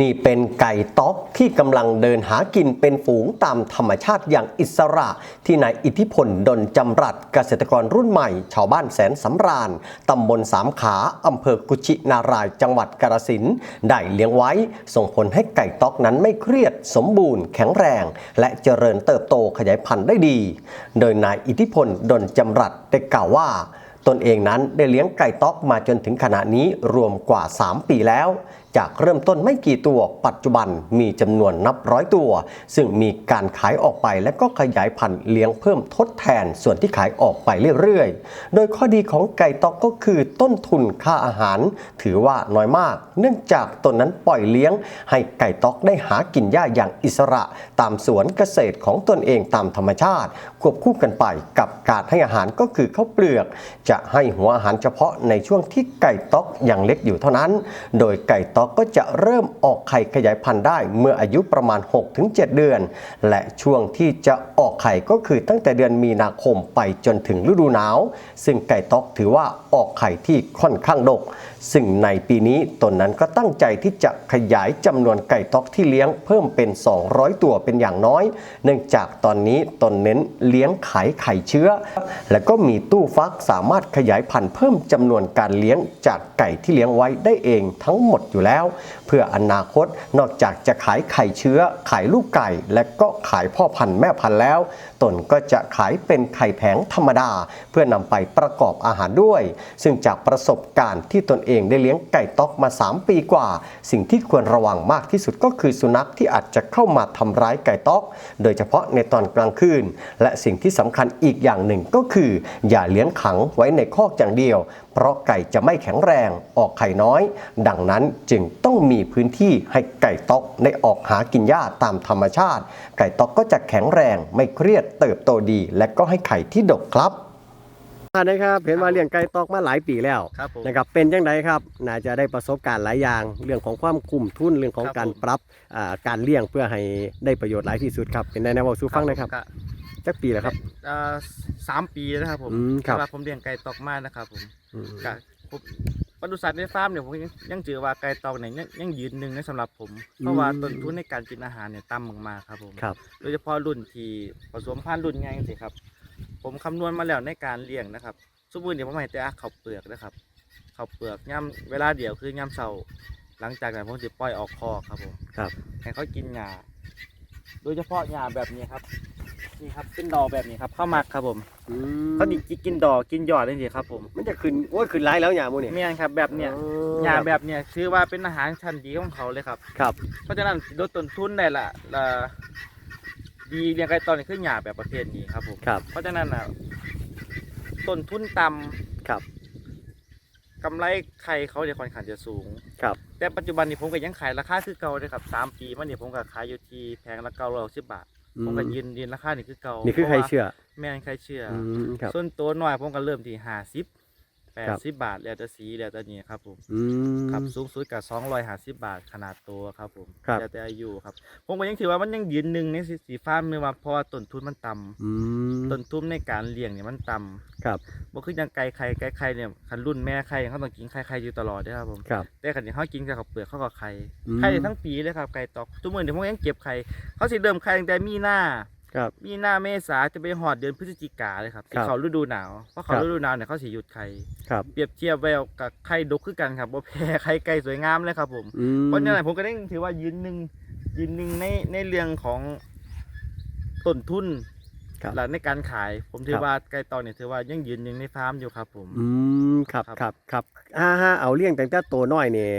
นี่เป็นไก่ต๊อกที่กำลังเดินหากินเป็นฝูงตามธรรมชาติอย่างอิสระ ที่นายอิทธิพลดลจำรัดเกษตรกรรุ่นใหม่ ชาวบ้านแสนสำราญตำบลสามขาอำเภอกุชินารายจังหวัดกาฬสินธุ์ได้เลี้ยงไว้ ส่งผลให้ไก่ต๊อกนั้นไม่เครียด สมบูรณ์แข็งแรง และเจริญเติบโตขยายพันธุ์ได้ดี โดยนายอิทธิพลดลจำรัดได้กล่าวว่าตนเองนั้นได้เลี้ยงไก่ต๊อกมาจนถึงขณะนี้รวมกว่า 3 ปีแล้ว จากเริ่มต้นไม่กี่ตัวปัจจุบันมีจำนวนนับร้อยตัว ซึ่งมีการขายออกไปและก็ขยายพันธุ์เลี้ยงเพิ่มทดแทนส่วนที่ขายออกไปเรื่อยๆ โดยข้อดีของไก่ตอกก็คือต้นทุนค่าอาหาร ถือว่าน้อยมาก เนื่องจากตนนั้นปล่อยเลี้ยง ให้ไก่ตอกได้หากินหญ้าอย่างอิสระ ตามสวนเกษตรของตนเองตามธรรมชาติ ควบคู่กันไปกับการให้อาหารก็คือข้าวเปลือก จะให้หัวอาหารเฉพาะในช่วงที่ไก่ตอกยังเล็กอยู่เท่านั้น โดยไก่ตอกก็จะเริ่มออกไข่ขยายพันธุ์ได้เมื่ออายุประมาณ 6-7 เดือน และช่วงที่จะออกไข่ก็คือตั้งแต่เดือนมีนาคมไปจนถึงฤดูหนาว ซึ่งไก่ต๊อกถือว่าออกไข่ที่ค่อนข้างดก ซึ่งในปีนี้ตนนั้นก็ตั้งใจที่จะขยายจำนวนไก่ต๊อกที่เลี้ยงเพิ่มเป็น 200 ตัวเป็นอย่างน้อย เนื่องจากตอนนี้ตนเน้นเลี้ยงขายไข่เชื้อ และก็มีตู้ฟักสามารถขยายพันธุ์เพิ่มจำนวนการเลี้ยงจากไก่ที่เลี้ยงไว้ได้เองทั้งหมดอยู่แล้ว เพื่ออนาคตนอกจากจะขายไข่เชื้อ ขายลูกไก่ และก็ขายพ่อพันธุ์แม่พันธุ์แล้ว ตนก็จะขายเป็นไข่แผงธรรมดา เพื่อนำไปประกอบอาหารด้วย ซึ่งจากประสบการณ์ที่ตนเองได้เลี้ยงไก่ต๊อกมา 3 ปีกว่า สิ่งที่ควรระวังมากที่สุดก็คือสุนัขที่อาจจะเข้ามาทำร้ายไก่ต๊อก โดยเฉพาะในตอนกลางคืน และสิ่งที่สำคัญอีกอย่างหนึ่งก็คือ อย่าเลี้ยงขังไว้ในคอกอย่างเดียว เพราะไก่จะไม่แข็งแรงออกไข่น้อย ดังนั้นจึงต้องมีพื้นที่ให้ไก่ต๊อกได้ออกหากินหญ้าตามธรรมชาติ ไก่ต๊อกก็จะแข็งแรงไม่เครียดเติบโตดี และก็ให้ไข่ที่ดกครับ นะครับเห็นว่าเลี้ยงไก่ต๊อกมาหลายปีแล้วครับผม นะครับเป็นยังไงครับน่าจะได้ประสบการณ์หลายอย่าง เรื่องของความคุ้มทุนเรื่องของครับการผม ปรับอ่าการเลี้ยงเพื่อให้ได้ประโยชน์หลายที่สุดครับเป็นในแนวสู้ฟังนะครับก็จักปีแล้วครับ เอ่อสามปีแล้วนะครับผมอืมครับสำหรับผมเลี้ยงไก่ตอกมานะครับผมอืมก็ผมปศุสัตว์ในฟาร์มเนี่ยผมยังยังเจอว่าไก่ตอกเนี่ยยังยังยืนหนึ่งในสำหรับผม เพราะว่าต้นทุนในการกินอาหารเนี่ยต่ำมากๆครับผม ครับ โดยเฉพาะรุ่นที่ผสมพันธุ์รุ่นใหญ่สิครับ ผมคำนวณมาแล้วในการเลี้ยงนะครับสมมติเดี๋ยวผมให้แต่ข้าวเปลือกนะครับข้าวเปลือกย่ำเวลาเดียวคือย่ำเสาหลังจากนั้นผมจะปล่อยออกคอกครับผมครับให้เขากินหญ้าโดยเฉพาะหญ้าแบบนี้ครับนี่ครับเป็นดอกแบบนี้ครับข้าวหมักครับผมอืมเขาดิกินดอกกินยอดนี่สิครับผมมันจะขึ้นโอ้ยขึ้นหลายแล้วหยาโมเนี่ยเมียนครับแบบเนี้ยอ๋อหญ้าแบบเนี้ยถือว่าเป็นอาหารชั้นดีของเขาเลยครับ ครับ เพราะฉะนั้นลดต้นทุนได้ละละ ดีเรียงไก่ตอนนี้คือหญ้าแบบประเภทนี้ครับผมครับ เพราะฉะนั้นอะต้นทุนต่ำครับกำไรไข่เขาจะค่อนข้างจะสูง ครับ แต่ปัจจุบันนี้ผมก็ยังขายราคาคือเก่าเลยครับสามปีมาเนี่ยผมก็ขายอยู่ที่แพงละเก้าร้อยสิบบาท ผมก็ยืนยืนราคานี่คือเก่านี่คือใครเชื่อ แม่นใครเชื่อออืมครับส่วนตัวน้อยผมก็เริ่มที่ห้าสิบ แปดครับสิบบาทแล้วแต่สีแล้วแต่นี่ครับผมอืม ครับสูงสุดกับสองร้อยห้าสิบบาทขนาดตัวครับผมครับ แล้วแต่อายุครับ ผมก็ยังถือว่ามันยังยืนหนึ่งในสีฟ้าไม่ว่าเพราะว่าต้นทุนมันต่ำอืมต้นทุนในการเลี้ยงเนี่ยมันต่ำครับ บ่คือยังไก่ไข่ไก่ไข่เนี่ยคันรุ่นแม่ไข่เขาต้องกินไข่ไข่อยู่ตลอดเด้อครับผม ครับ แต่คันที่เขากินแต่ข้าวเปลือกเขาก็ไข่อืม ไข่ได้ทั้งปีเลยครับไก่ตอกทุกมื้อเดี๋ยวผมยังเก็บไข่เขาสิเริ่มไข่ตั้งแต่มีนา ครับ มีนาเมษาจะไปหอดเดือนพฤศจิกาเลยครับคที่รับเขาฤดูหนาวเพราะเขาครับ ฤดูหนาวเนี่ยเขาสิหยุดไข่ครับเปรียบเทียบไว้กับไข่ดกคือกันครับบ่แพ้ไข่ไก่สวยงามเลยครับผมอืมเพราะฉะนั้นผมก็ได้ถือว่ายืนหนึ่งยืนหนึ่งในในเรื่องของต้นทุนครับและในการขาย ผมถืคอรับ ว่าไก่ตอกเนี่ยถือว่ายังยืนหนึ่งในฟาร์มอยู่ครับผม อืมครับครับครับครับอ่าฮะเอาเลี้ยงตั้งแต่ตัวน้อยเนี่ย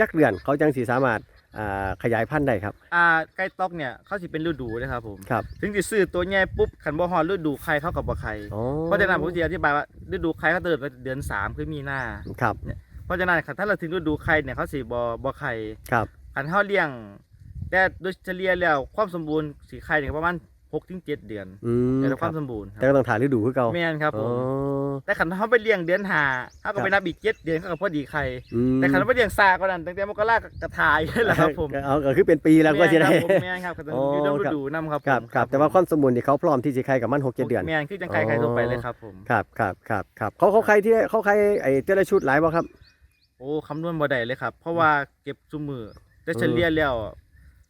จักเดือนเขาจังสีสามารถ อ่าขยายพันธุ์ได้ครับ อ่าไก่ตอกเนี่ยเขาสิเป็นฤดูนะครับผม ครับ ถึงจะซื้อตัวใหญ่ปุ๊บขันบ่ฮอดฤดูไข่เขากับบ่ไข่ อ๋อเพราะฉะนั้นผมจะอธิบายว่าฤดูไข่เขาเดินไปเดือนสามคือมีนาครับ เพราะฉะนั้นถ้าเราถึงฤดูไข่เนี่ยเขาสิบ่บ่ไข่ครับขันเขาเลี้ยง แต่โดยเฉลี่ยแล้วความสมบูรณ์สีไข่เนี่ยประมาณ 6ถึง7เดือนอืมแต่คควารับมสมบูรณ์คแต่รับก็ต้องถ่ายฤดูคือเก่าแม่นครับผอ๋อมแต่ขันเขาไปเลี้ยงเดือนห้าเขาก็ไปนับอีกเจ็ดเดือนเขาก็พอดีไข่อืมแต่ขันเขาไปเลี้ยงซาก็นั่นตั้งแต่มกราก็กระทายแหละครับผมเอาก็คือเป็นปีแล้วก็จะได้ แม่นครับผมแม่นครับก็ต้องอ๋ออยู่ในครับฤดูนํครับผมครับครับแต่ว่าความสมบูรณ์ที่เขาพร้อมที่จะใครกับมันหกเจ็ดเดือน แม่นคือจังไก่ไข่ทั่วไปเลยครับผม ครับครับครับครับเขาเขาใครที่เขาใครไอ้เจ้าละชุดหลายบ่ครับ โอ้คำนวณบ่ได้เลยครับ เพราะว่าเก็บซุมือแต่เฉลี่ยแล้วอะ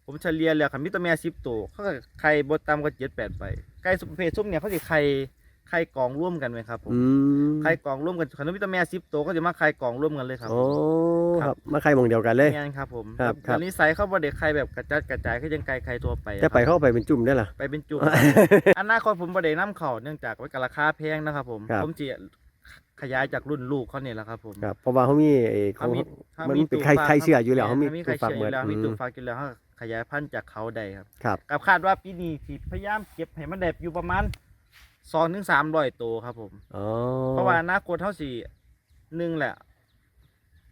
ผมเฉลี่ยแล้วคันมีตัวแม่10ตัวเขาก็ไข่บ่ต่ำกว่า7 8ใบไก่สุประเภทซุ่มเนี่ยเขาสิไข่ไข่กองร่วมกันไหมครับผมอืมไข่กองร่วมกันคันมีตัวแม่10ตัวก็จะมาไข่กองร่วมกันเลยครับ โอ้คครัรับ บมาใครหมองเดียวกันเลย แม่นครับผมครับครับตอนนี้ใส่เข้าบ่ได้ไข่แบบกระจัดกระจายคือจังไก่ไข่ทั่วไปอะจะไปครับเข้าไปเป็นจุ่มได้ล่ะ ไปเป็นจุ่มอนาคตผมบ่ได้นํเข้าเนื่องจากว่าราคาแพงนะครับผมครับ ผมสิขยายจากรุ่นลูกเขาเนี่ยแหละครับผม ครับเพราะว่าเขามีไอ้เขามีเขามันมีเป็นตู้ใครฝากใครเชื่ออยู่แล้วครับเขามีมีใครตู้ฝากเชื่อเหมืออนยู่แล้วมีอืตู้มฝากอยู่แล้วเขาข ยายพันธุ์จากเขาได้ครับครับ กับคาดว่าปีนี้สิพยายามเก็บให้มันได้อยู่ประมาณ2ถึง300ตัวครับผม อ๋อ เพราะว่าอนาคตเท่าสิหนึ่งแหละ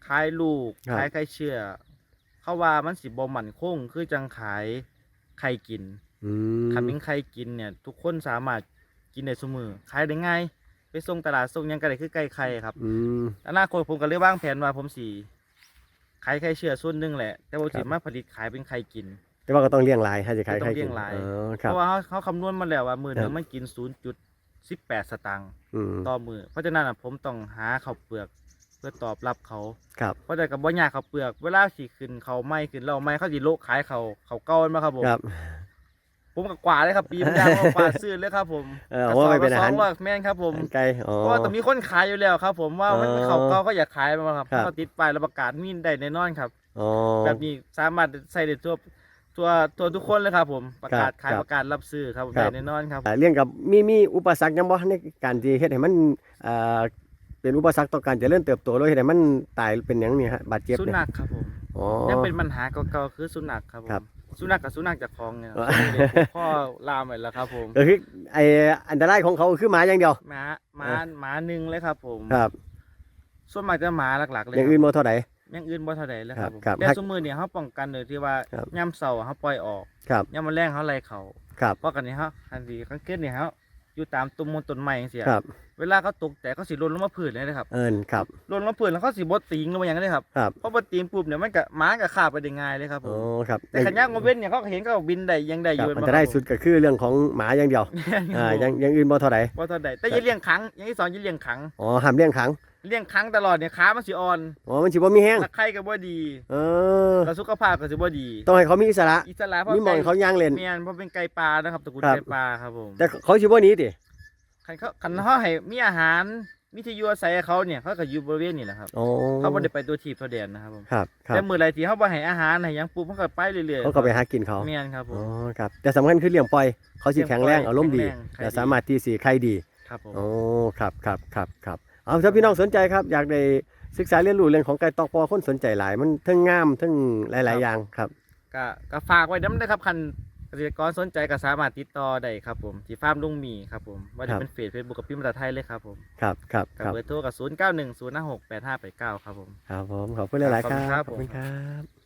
ขายลูกครับ ขายไข่เชื่อ เขาว่ามันสิบ่มั่นคงคือจังขายไข่กินอืมคันเป็นไข่กินเนี่ย ทุกคนสามารถกินได้เสมอขายได้ง่ายไปส่งตลาดส่งหยังก็ได้คือไก่ไข่ครับ อืมอนาคตผมก็เลยวางแผนว่าผมสิ ขายไข่เชื่อส่วนหนึ่งแหละ แต่ว่าครัสิบมาผลิตขายเป็นไข่กิน แต่ว่าก็ต้องเลี้ยงลายให้จะขายก็ต้ใครองเลี้กิยนงลาย อ๋อคเพรับ ราะว่าเขาเขาคำนวณมาแล้วว่ามือหนึครังบ มันกิน 0.18 สตางค์อืมต่อมือเพราะฉะนั้นอะผมต้องหาข้าวเปลือกเพื่อตอบรับเขา ครับเพราะแต่กับบ่ยากข้าวเปลือก เวลาสิขึ้นเขาไม่ขึ้นเราไม่เขาสิโลกขายเขาเขาเก่ามาครับผม ครับ ผมก็กว่าเลยครับปีมันยางก็กว่าซื้อเลยครับ ผมเออว่าไปเป็นอาหารกระสบละสงร้อยแม่นครับผมไก่อ๋อเพราะว่าต้องมีคนขายอยู่แล้วครับ ผมว่ามันอ๋อเขาเก่าก็อยากขายมาครับครับเขาติดป้ายแล้วประกาศมีได้แน่นอนครับอ๋อแบบนี้สามารถใส่ได้ทั่วทั่วทั่วทุกคนเลยครับผมประกาศครับขายครับประกาศรับซื้อครับครัได้บแน่นอนครับอ่าเรื่องกับมีมีอุปสรรคยังบ่ในการที่เฮ็ดให้มันอ่าเป็นอุปสรรคต่อการเจริญเติบโตแล้วเฮ็ดให้มันตายเป็นหยังนี่ฮะบาดเจ็บสุเนี่ยนัขครับผมอ๋อยังเป็นปัญหาเก่าๆคือสุนัขครับผครัมบ สุนัขกับสุนัขจากคลองเนี่ยอ๋อพ่อลามไปแล้วครับผมก็คือไออันตรายของเขาคือหมาอย่างเดียว หมาหมาอ่าหมาหนึ่งเลยครับ ผมครับ ส่วนมากจะหมาหลักๆเลยอย่างคอื่รับนบ่เท่าใดอย่างอื่นบ่เท่าใดเลยครับผมครับแต่ครับสมมือเนี่ยเขาป้องกันโดยที่ว่าครับ ย่ำเสาร์เขาปล่อยออกครับ ย่ำมาแรงเขาไล่เขาครับ เพราะกันนี้เขาทันทีเขาเกิดเนี่ยเขาอยู่ตามต้นมนต้นไม้จังซี่ครับ เวลาเขาตกแต่เขาสิหล่นลงมาพื้นเลยนะครับเอินครับหล่นลงมาพื้นแล้วเขาสิบ่ติงลงมาอย่างนี้เลยครับครับเพราะบ่ติงปุ๊บเนี่ยมันก็หมาก็ขาบไปได้ง่ายเลยครับผอ๋อมครับแต่ขันย่างมาเว้นเนี่ยเขาก็เห็นเขาก็บินได้ยังได้อครับยู่อันตรายสุดก็คือเรื่องของหมาอย่างเดียวอ่าอย่างอย่างอื่นบ่เท่าใดบ่เท่าใดแต่อย่าเลี้ยงขังอย่างที่สองอย่าเลี้ยงขังอ๋อห้ามเลี้ยงขังเลี้ยงขังตลอดเนี่ยขามันสิอ่อน อ๋อ มันสิบ่มีแห้งตะไคร่ก็บ่ดี เออแล้วสุขภาพก็สิบ่ดี ต้องให้เขามีอิสระ อิสระเพราะมีหมองให้เขาย่างเล่นเมียนเพราะเป็นไก่ปลานะครับตระกูลครับไก่ปลาครับผม แต่เขาสิบ่หนีติ คันเขาคันเขาให้มีอาหารมีที่อยู่อาศัยให้เขาเนี่ยเขาก็อยู่บริเวณนี้แหละครับอ๋อเขาบ่ได้ไปตัวทีบตัวเด่นนะครับผมครับครับแต่มื้อไรที่เขาบ่ให้อาหารให้หยังปุ๊บเขาก็ไปเรื่อยๆเขาก็ไปหากินเขาเมียนครับผอ๋อมครับแต่สำคัญคือเลี้ยงปล่อยเขาสิเลี้ยงแข็งแรงปล่อยอารมณ์ดีแข็งแรงและใครดีสามารถที่สิใครดีครับผมโอ้ครับครับครับครับเอาถ้าพี่น้องสนใจครับอยากได้ศึกษาเรียนรู้เรื่องของไก่ตอกปอคนสนใจหลายมันทั้งงามทั้งหลาย ๆ อย่างครับก็ก็ฝากไว้นำนะครับคัน เกษตรกรสนใจก็สามารถติดต่อได้ครับผมที่ฟาร์มลุงหมีครับผมว่าครัจะบเป็นเฟซเฟซบุ๊กกับพิมพ์ภาษาไทยเลยครับผมครับครับกับครับเบอร์โทรกับ0910568589ครับผมครับผมขอบคุณหลายๆครับขอบคุณครับขอบคุณครับ